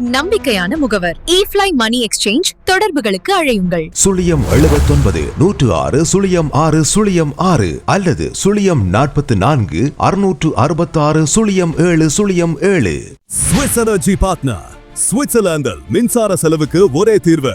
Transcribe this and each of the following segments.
நம்பிக்கையான முகவர். ஈஃப்ளை மணி எக்ஸ்சேஞ்ச் தொடர்புகளுக்கு அழையுங்கள். சுழியம் எழுபத்தொன்பது நூற்று ஆறு சுழியம் ஆறு சுழியம் ஆறு அல்லது சுழியம் நாற்பத்து நான்கு அறுநூற்று அறுபத்தாறு சுழியம் ஏழு சுழியம் ஏழு. ஸ்விஸ் எனர்ஜி பார்ட்னர் சுவிட்சர்லாந்தில் மின்சார செலவுக்கு ஒரே தீர்வு.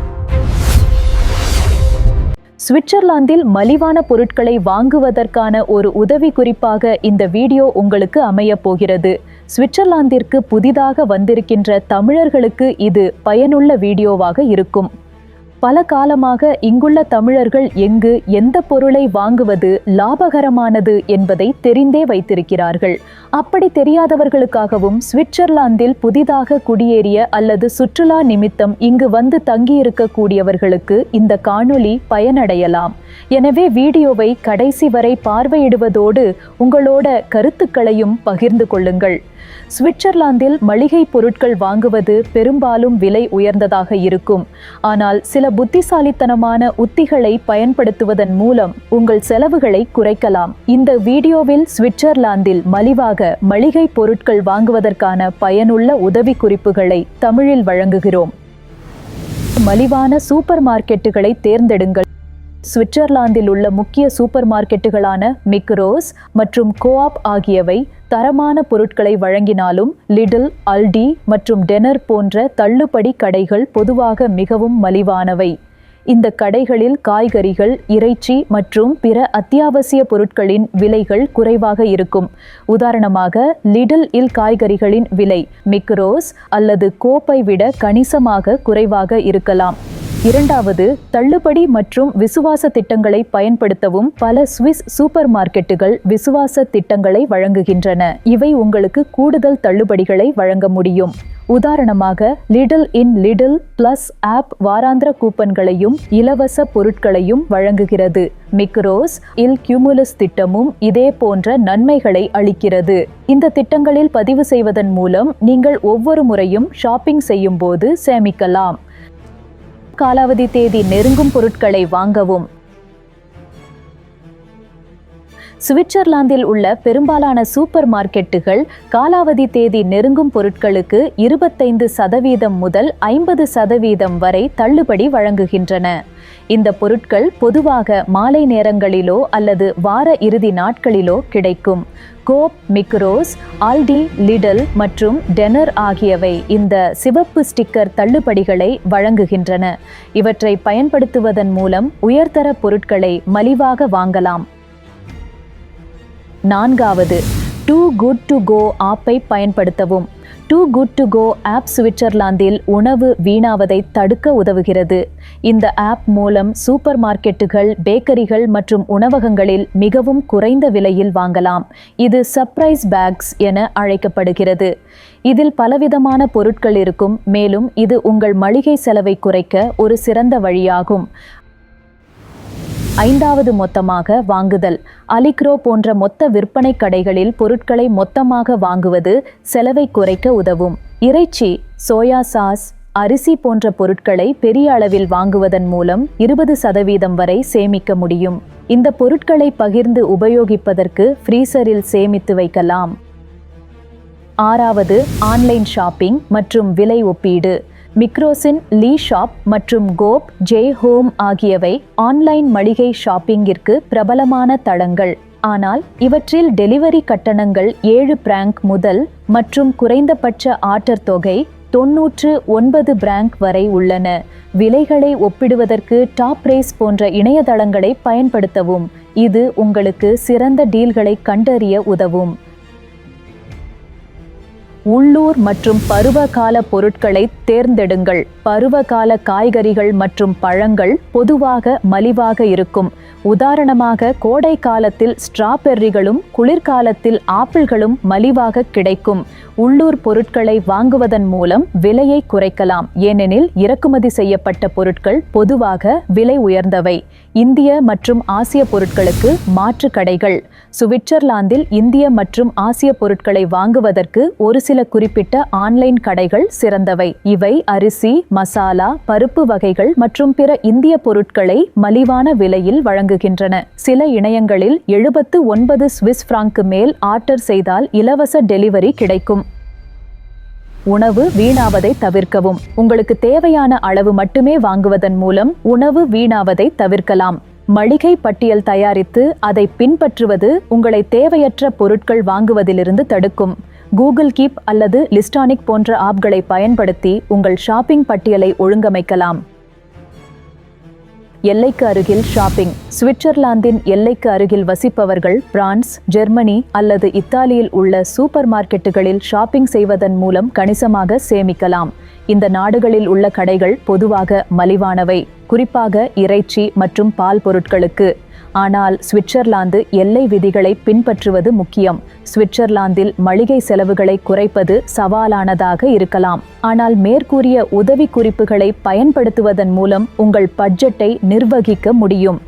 சுவிட்சர்லாந்தில் மலிவான பொருட்களை வாங்குவதற்கான ஒரு உதவி குறிப்பாக இந்த வீடியோ உங்களுக்கு அமையப் போகிறது. சுவிட்சர்லாந்திற்கு புதிதாக வந்திருக்கின்ற தமிழர்களுக்கு இது பயனுள்ள வீடியோவாக இருக்கும். பல காலமாக இங்குள்ள தமிழர்கள் எங்கு எந்த பொருளை வாங்குவது லாபகரமானது என்பதை தெரிந்தே வைத்திருக்கிறார்கள். அப்படி தெரியாதவர்களுக்காகவும் சுவிட்சர்லாந்தில் புதிதாக குடியேறிய அல்லது சுற்றுலா நிமித்தம் இங்கு வந்து தங்கியிருக்கக்கூடியவர்களுக்கு இந்த காணொளி பயனடையலாம். எனவே வீடியோவை கடைசி வரை பார்வையிடுவதோடு உங்களோட கருத்துக்களையும் பகிர்ந்து கொள்ளுங்கள். சுவிட்சர்லாந்தில் மளிகை பொருட்கள் வாங்குவது பெரும்பாலும் விலை உயர்ந்ததாக இருக்கும். ஆனால் சில புத்திசாலித்தனமான உத்திகளை பயன்படுத்துவதன் மூலம் உங்கள் செலவுகளை குறைக்கலாம். இந்த வீடியோவில் சுவிட்சர்லாந்தில் மலிவாக மளிகை பொருட்கள் வாங்குவதற்கான பயனுள்ள உதவி குறிப்புகளை தமிழில் வழங்குகிறோம். மலிவான சூப்பர் மார்க்கெட்டுகளை தேர்ந்தெடுங்கள். சுவிட்சர்லாந்தில் உள்ள முக்கிய சூப்பர் மார்க்கெட்டுகளான மிக்ரோஸ் மற்றும் கோஆப் ஆகியவை தரமான பொருட்களை வழங்கினாலும் லிடில் அல்டி மற்றும் டெனர் போன்ற தள்ளுபடி கடைகள் பொதுவாக மிகவும் மலிவானவை. இந்த கடைகளில் காய்கறிகள் இறைச்சி மற்றும் பிற அத்தியாவசிய பொருட்களின் விலைகள் குறைவாக இருக்கும். உதாரணமாக லிடில் இல் காய்கறிகளின் விலை மிக்ரோஸ் அல்லது கோப்பை விட கணிசமாக குறைவாக இருக்கலாம். இரண்டாவது தள்ளுபடி மற்றும் விசுவாச திட்டங்களை பயன்படுத்தவும் பல சுவிஸ் சூப்பர் மார்க்கெட்டுகள் விசுவாச திட்டங்களை வழங்குகின்றன. இவை உங்களுக்கு கூடுதல் தள்ளுபடிகளை வழங்க முடியும். உதாரணமாக லிடில் இன் லிடில் பிளஸ் ஆப் வாராந்திர கூப்பன்களையும் இலவச பொருட்களையும் வழங்குகிறது. மிக்ரோஸ் இல் கியூமுலஸ் திட்டமும் இதே போன்ற நன்மைகளை அளிக்கிறது. இந்த திட்டங்களில் பதிவு செய்வதன் மூலம் நீங்கள் ஒவ்வொரு முறையும் ஷாப்பிங் செய்யும் போது சேமிக்கலாம். காலாவதி தேதி நெருங்கும் பொருட்களை வாங்கவும். சுவிட்சர்லாந்தில் உள்ள பெரும்பாலான சூப்பர் மார்க்கெட்டுகள் காலாவதி தேதி நெருங்கும் பொருட்களுக்கு இருபத்தைந்து சதவீதம் முதல் ஐம்பது சதவீதம் வரை தள்ளுபடி வழங்குகின்றன. இந்த பொருட்கள் பொதுவாக மாலை நேரங்களிலோ அல்லது வார இறுதி நாட்களிலோ கிடைக்கும். கோப் மிக்ரோஸ் ஆல்டி லிடல் மற்றும் டெனர் ஆகியவை இந்த சிவப்பு ஸ்டிக்கர் தள்ளுபடிகளை வழங்குகின்றன. இவற்றை பயன்படுத்துவதன் மூலம் உயர்தர பொருட்களை மலிவாக வாங்கலாம். நான்காவது டூ குட் டு கோ ஆப்பை பயன்படுத்தவும். Too good to go app சுவிட்சர்லாந்தில் உணவு வீணாவதை தடுக்க உதவுகிறது. இந்த ஆப் மூலம் சூப்பர் மார்க்கெட்டுகள் பேக்கரிகள் மற்றும் உணவகங்களில் மிகவும் குறைந்த விலையில் வாங்கலாம். இது சர்ப்ரைஸ் பேக்ஸ் என அழைக்கப்படுகிறது. இதில் பலவிதமான பொருட்கள் இருக்கும் மேலும் இது உங்கள் மளிகை செலவை குறைக்க ஒரு சிறந்த வழியாகும். ஐந்தாவது மொத்தமாக வாங்குதல். அலிக்ரோ போன்ற மொத்த விற்பனை கடைகளில் பொருட்களை மொத்தமாக வாங்குவது செலவை குறைக்க உதவும். இறைச்சி சோயா சாஸ் அரிசி போன்ற பொருட்களை பெரிய அளவில் வாங்குவதன் மூலம் இருபது சதவீதம் வரை சேமிக்க முடியும். இந்த பொருட்களை பகிர்ந்து உபயோகிப்பதற்கு ஃப்ரீசரில் சேமித்து வைக்கலாம். ஆறாவது ஆன்லைன் ஷாப்பிங் மற்றும் விலை ஒப்பீடு. மிக்ரோசின் லீ ஷாப் மற்றும் கோப் ஜே ஹோம் ஆகியவை ஆன்லைன் மளிகை ஷாப்பிங்கிற்கு பிரபலமான தளங்கள். ஆனால் இவற்றில் டெலிவரி கட்டணங்கள் ஏழு பிராங்க் முதல் மற்றும் குறைந்தபட்ச ஆர்டர் தொகை தொன்னூற்று ஒன்பது பிராங்க் வரை உள்ளன. விலைகளை ஒப்பிடுவதற்கு டாப் ரேஸ் போன்ற இணையதளங்களை பயன்படுத்தவும். இது உங்களுக்கு சிறந்த டீல்களை கண்டறிய உதவும். உள்ளூர் மற்றும் பருவகால பொருட்களை தேர்ந்தெடுங்கள். பருவகால காய்கறிகள் மற்றும் பழங்கள் பொதுவாக மலிவாக இருக்கும். உதாரணமாக கோடை காலத்தில் ஸ்ட்ராபெர்ரிகளும் குளிர்காலத்தில் ஆப்பிள்களும் மலிவாக கிடைக்கும். உள்ளூர் பொருட்களை வாங்குவதன் மூலம் விலையை குறைக்கலாம். ஏனெனில் இறக்குமதி செய்யப்பட்ட பொருட்கள் பொதுவாக விலை உயர்ந்தவை. இந்திய மற்றும் ஆசிய பொருட்களுக்கு மாற்று கடைகள். சுவிட்சர்லாந்தில் இந்திய மற்றும் ஆசிய பொருட்களை வாங்குவதற்கு ஒரு சில குறிப்பிட்ட ஆன்லைன் கடைகள் சிறந்தவை. இவை அரிசி மசாலா பருப்பு வகைகள் மற்றும் பிற இந்திய பொருட்களை மலிவான விலையில் வழங்குகின்றன. சில இணையங்களில் எழுபத்து ஒன்பது சுவிஸ் பிராங்கு மேல் ஆர்டர் செய்தால் இலவச டெலிவரி கிடைக்கும். உணவு வீணாவதை தவிர்க்கவும். உங்களுக்கு தேவையான அளவு மட்டுமே வாங்குவதன் மூலம் உணவு வீணாவதை தவிர்க்கலாம். மளிகை பட்டியல் தயாரித்து அதை பின்பற்றுவது உங்களை தேவையற்ற பொருட்கள் வாங்குவதிலிருந்து தடுக்கும். கூகுள் கீப் அல்லது லிஸ்டானிக் போன்ற ஆப்களை பயன்படுத்தி உங்கள் ஷாப்பிங் பட்டியலை ஒழுங்கமைக்கலாம். எல்லைக்கு அருகில் ஷாப்பிங். சுவிட்சர்லாந்தின் எல்லைக்கு அருகில் வசிப்பவர்கள் பிரான்ஸ் ஜெர்மனி அல்லது இத்தாலியில் உள்ள சூப்பர் மார்க்கெட்டுகளில் ஷாப்பிங் செய்வதன் மூலம் கணிசமாக சேமிக்கலாம். இந்த நாடுகளில் உள்ள கடைகள் பொதுவாக மலிவானவை குறிப்பாக இறைச்சி மற்றும் பால் பொருட்களுக்கு. ஆனால் சுவிட்சர்லாந்து எல்லை விதிகளை பின்பற்றுவது முக்கியம். சுவிட்சர்லாந்தில் மளிகை செலவுகளை குறைப்பது சவாலானதாக இருக்கலாம். ஆனால் மேற்கூறிய உதவி குறிப்புகளை பயன்படுத்துவதன் மூலம் உங்கள் பட்ஜெட்டை நிர்வகிக்க முடியும்.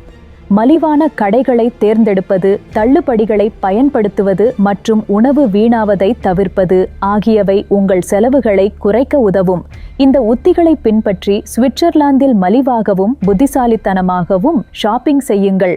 மலிவான கடைகளை தேர்ந்தெடுப்பது தள்ளுபடிகளை பயன்படுத்துவது மற்றும் உணவு வீணாவதை தவிர்ப்பது ஆகியவை உங்கள் செலவுகளை குறைக்க உதவும். இந்த உத்திகளை பின்பற்றி சுவிட்சர்லாந்தில் மலிவாகவும் புத்திசாலித்தனமாகவும் ஷாப்பிங் செய்யுங்கள்.